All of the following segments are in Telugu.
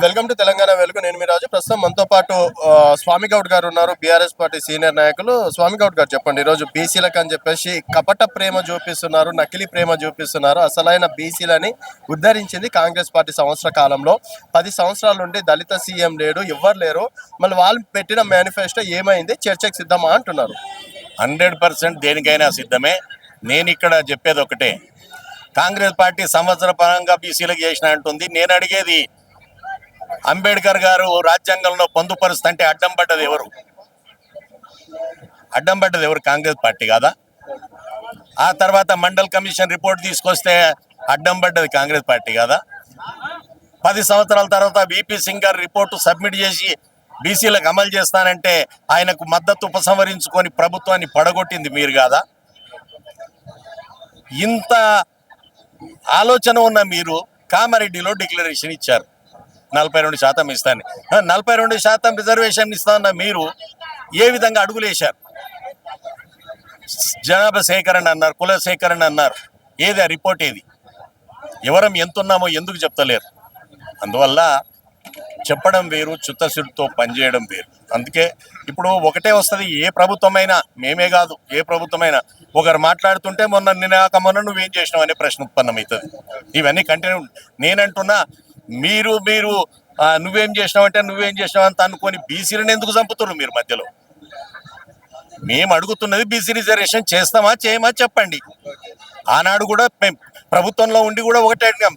వెల్కమ్ టు తెలంగాణ వెలుగు. నేను మీ రాజు. ప్రస్తుతం మనతో పాటు స్వామి గౌడ్ గారు ఉన్నారు. బీఆర్ఎస్ పార్టీ సీనియర్ నాయకులు. స్వామి గౌడ్ గారు చెప్పండి ఈరోజు బీసీలకు అని చెప్పేసి కపట ప్రేమ చూపిస్తున్నారు నకిలీ ప్రేమ చూపిస్తున్నారు. అసలైన బీసీలని ఉద్ధరించింది కాంగ్రెస్ పార్టీ సంవత్సర కాలంలో. పది సంవత్సరాల నుండి దళిత సీఎం లేడు ఎవ్వరు లేరు. మళ్ళీ వాళ్ళు పెట్టిన మేనిఫెస్టో ఏమైంది? చర్చకు సిద్ధమా అంటున్నారు. హండ్రెడ్ పర్సెంట్ దేనికైనా సిద్ధమే. నేను ఇక్కడ చెప్పేది ఒకటే. కాంగ్రెస్ పార్టీ సంవత్సర పరంగా బీసీలకు చేసిన అంటుంది. నేను అడిగేది అంబేద్కర్ గారు రాజ్యాంగంలో పొందుపరుస్తుంటే అడ్డం పడ్డది ఎవరు? అడ్డం పడ్డది ఎవరు? కాంగ్రెస్ పార్టీ కాదా? ఆ తర్వాత మండల్ కమిషన్ రిపోర్ట్ తీసుకొస్తే అడ్డం పడ్డది కాంగ్రెస్ పార్టీ కాదా? పది సంవత్సరాల తర్వాత విపి సింగ్ గారు రిపోర్టు సబ్మిట్ చేసి బీసీలకు అమలు చేస్తానంటే ఆయనకు మద్దతు ఉపసంహరించుకొని ప్రభుత్వాన్ని పడగొట్టింది మీరు కాదా? ఇంత ఆలోచన ఉన్న మీరు కామారెడ్డిలో డిక్లరేషన్ ఇచ్చారు. నలభై రెండు శాతం ఇస్తాను. నలభై రెండు శాతం రిజర్వేషన్ ఇస్తాన్న మీరు ఏ విధంగా అడుగులేశారు జనాభా సేకరణ అన్నారు కుల సేకరణ అన్నారు. ఏది ఆ రిపోర్ట్ ఏది? ఎవరం ఎంతున్నామో ఎందుకు చెప్తలేరు? అందువల్ల చెప్పడం వేరు చిత్తశుద్ధితో పనిచేయడం వేరు. అందుకే ఇప్పుడు ఒకటే వస్తుంది ఏ ప్రభుత్వమైనా మేమే కాదు ఏ ప్రభుత్వమైనా ఒకరు మాట్లాడుతుంటే మొన్న నినాక మొన్న నువ్వేం చేసినావు అనే ప్రశ్న ఉత్పన్నమవుతుంది. ఇవన్నీ కంటిన్యూ నేనంటున్నా మీరు మీరు నువ్వేం చేసినావంటే నువ్వేం చేసినావు అంత అనుకొని బీసీలను ఎందుకు చంపుతున్నారు మీరు మధ్యలో? మేము అడుగుతున్నది బీసీ రిజర్వేషన్ చేస్తామా చేయమా చెప్పండి. ఆనాడు కూడా మేము ప్రభుత్వంలో ఉండి కూడా ఒకటే అడిగాం.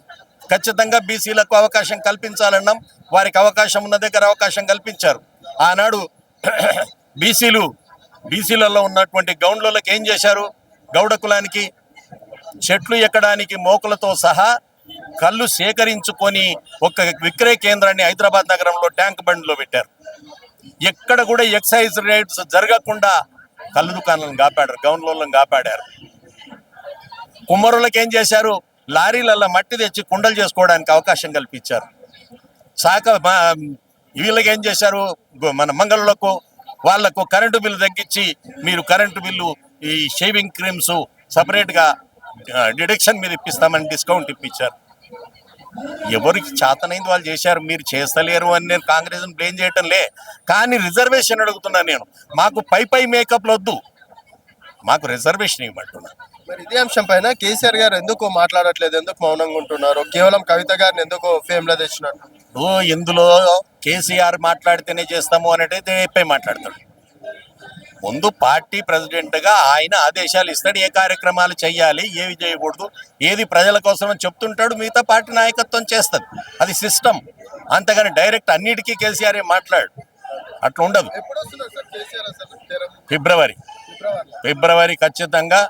ఖచ్చితంగా బీసీలకు అవకాశం కల్పించాలన్నాం. వారికి అవకాశం ఉన్న దగ్గర అవకాశం కల్పించారు. ఆనాడు బీసీలు బీసీలలో ఉన్నటువంటి గౌండ్లకి ఏం చేశారు? గౌడ కులానికి చెట్లు ఎక్కడానికి మోకులతో సహా కళ్ళు సేకరించుకొని ఒక విక్రయ కేంద్రాన్ని హైదరాబాద్ నగరంలో ట్యాంక్ బండ్లో పెట్టారు. ఎక్కడ కూడా ఎక్సైజ్ రేట్స్ జరగకుండా కళ్ళు దుకాణాలను కాపాడారు గౌన్లోళ్ళను కాపాడారు. కుమ్మరులకు ఏం చేశారు? లారీలలో మట్టి తెచ్చి కుండలు చేసుకోవడానికి అవకాశం కల్పించారు. శాఖ వీళ్ళకి ఏం చేశారు? మన మంగళులకు వాళ్ళకు కరెంటు బిల్లు తగ్గించి మీరు కరెంటు బిల్లు ఈ షేవింగ్ క్రీమ్స్ సపరేట్గా డిడక్షన్ మీద ఇప్పిస్తామని డిస్కౌంట్ ఇప్పించారు. ఎవరికి చేతనైంది వాళ్ళు చేశారు మీరు చేస్తలేరు అని నేను కాంగ్రెస్ బ్లేమ్ చేయటం లే. కానీ రిజర్వేషన్ అడుగుతున్నాను నేను. మాకు పై పై మేకప్లు వద్దు. మాకు రిజర్వేషన్ ఇవ్వమంటున్నా. మరి ఇదే అంశం పైన కేసీఆర్ గారు ఎందుకు మాట్లాడట్లేదు ఎందుకు మౌనంగా ఉంటున్నారు? కేవలం కవిత గారిని ఎందుకు ఫేమ్లో తెచ్చినట్టు? ఇందులో కేసీఆర్ మాట్లాడితేనే చేస్తాము ఏపై మాట్లాడతాడు. ముందు పార్టీ ప్రెసిడెంట్గా ఆయన ఆదేశాలు ఇస్తాడు ఏ కార్యక్రమాలు చేయాలి ఏవి చేయకూడదు ఏది ప్రజల కోసం అని చెప్తుంటాడు మిగతా పార్టీ నాయకత్వం చేస్తుంది. అది సిస్టమ్. అంతగాని డైరెక్ట్ అన్నిటికీ కేసీఆర్ మాట్లాడు. అట్లా ఉండదు? ఫిబ్రవరి. ఫిబ్రవరి ఖచ్చితంగా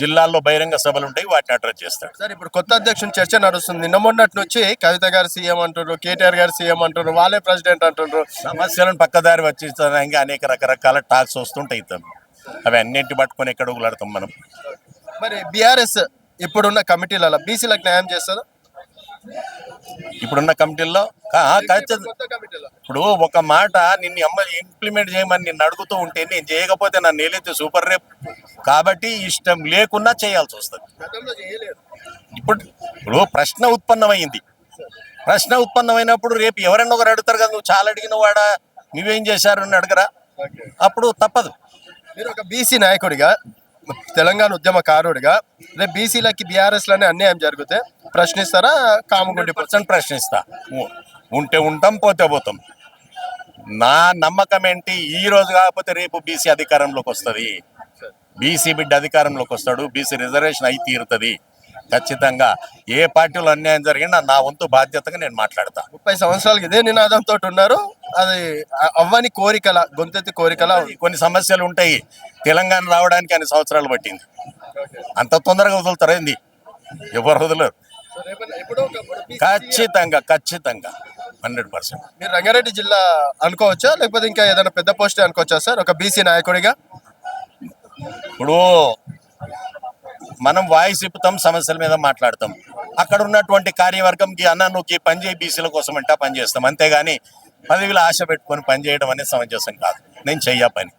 జిల్లాల్లో బహిరంగ సభలు ఉంటాయి వాటిని అడ్రస్ చేస్తాడు సార్ ఇప్పుడు కొత్త అధ్యక్షుని చర్చ నడుస్తుంది. నిన్న మొన్నటి నుంచి కవిత గారు సీఎం అంటారు కేటీఆర్ గారు సీఎం అంటారు వాళ్ళే ప్రెసిడెంట్ అంటున్నారు. సమస్యలను పక్కదారి వచ్చించడానికి అనేక రకరకాల టాక్స్ వస్తుంటాయి. అవి అన్నింటి పట్టుకొని ఎక్కడ ఊగులాడతాం మనం. మరి బీఆర్ఎస్ ఇప్పుడున్న కమిటీలలో బీసీలకు న్యాయం చేస్తారు ఇప్పుడున్న కమిటీల్లో ఇప్పుడు ఒక మాట నిన్ను అమ్మ ఇంప్లిమెంట్ చేయమని నిన్ను అడుగుతూ ఉంటే నేను చేయకపోతే నన్ను ఏలైతే సూపర్ రేప్. కాబట్టి ఇష్టం లేకున్నా చేయాల్సి వస్తుంది. ఇప్పుడు ఇప్పుడు ప్రశ్న ఉత్పన్నమైంది. ప్రశ్న ఉత్పన్నమైనప్పుడు రేపు ఎవరన్నా ఒకరు అడుగుతారు కదా నువ్వు చాలా అడిగిన వాడా నువ్వేం చేశారు అని అడగరా? అప్పుడు తప్పదు. మీరు ఒక బీసీ నాయకుడిగా తెలంగాణ ఉద్యమకారుడిగా రేపు బీసీలకి బీఆర్ఎస్లోనే అన్యాయం జరిగితే ప్రశ్నిస్తారా? కామగుండి పర్సెంట్ ప్రశ్నిస్తా. ఉంటే ఉంటాం పోతే పోతాం. నా నమ్మకం ఏంటి? ఈ రోజు కాకపోతే రేపు బీసీ అధికారంలోకి వస్తుంది. బీసీ బిడ్డ అధికారంలోకి వస్తాడు బీసీ రిజర్వేషన్ అయి తీరుతుంది. ఖచ్చితంగా ఏ పార్టీలో అన్యాయం జరిగినా నా వంతు బాధ్యతగా నేను మాట్లాడతా. ముప్పై సంవత్సరాలకి ఇదే నినాదంతో ఉన్నారు అది అవ్వని కోరికల గొంతెత్తి కోరికల కొన్ని సమస్యలు ఉంటాయి. తెలంగాణ రావడానికి అన్ని సంవత్సరాలు పట్టింది. అంత తొందరగా వదులుతారు ఏంది? ఎవరు వదలరు? ఖచ్చితంగా ఖచ్చితంగా. Hundred percent. మీరు రంగారెడ్డి జిల్లా అనుకోవచ్చా? లేకపోతే ఇంకా ఏదైనా పెద్ద పోస్ట్ అనుకోవచ్చా సార్? ఒక బీసీ నాయకుడిగా? ఇప్పుడు మనం వాయిస్ ఇప్పుతాం సమస్యల మీద మాట్లాడతాం. అక్కడ ఉన్నటువంటి కార్యవర్గంకి అన్న నువ్వు ఈ పని చేయి బీసీల కోసం అంటే ఆ పని చేస్తాం. అంతేగాని పదవిలో ఆశ పెట్టుకొని పని చేయడం అనేది సమంజసం కాదు. నేను చెయ్య పని.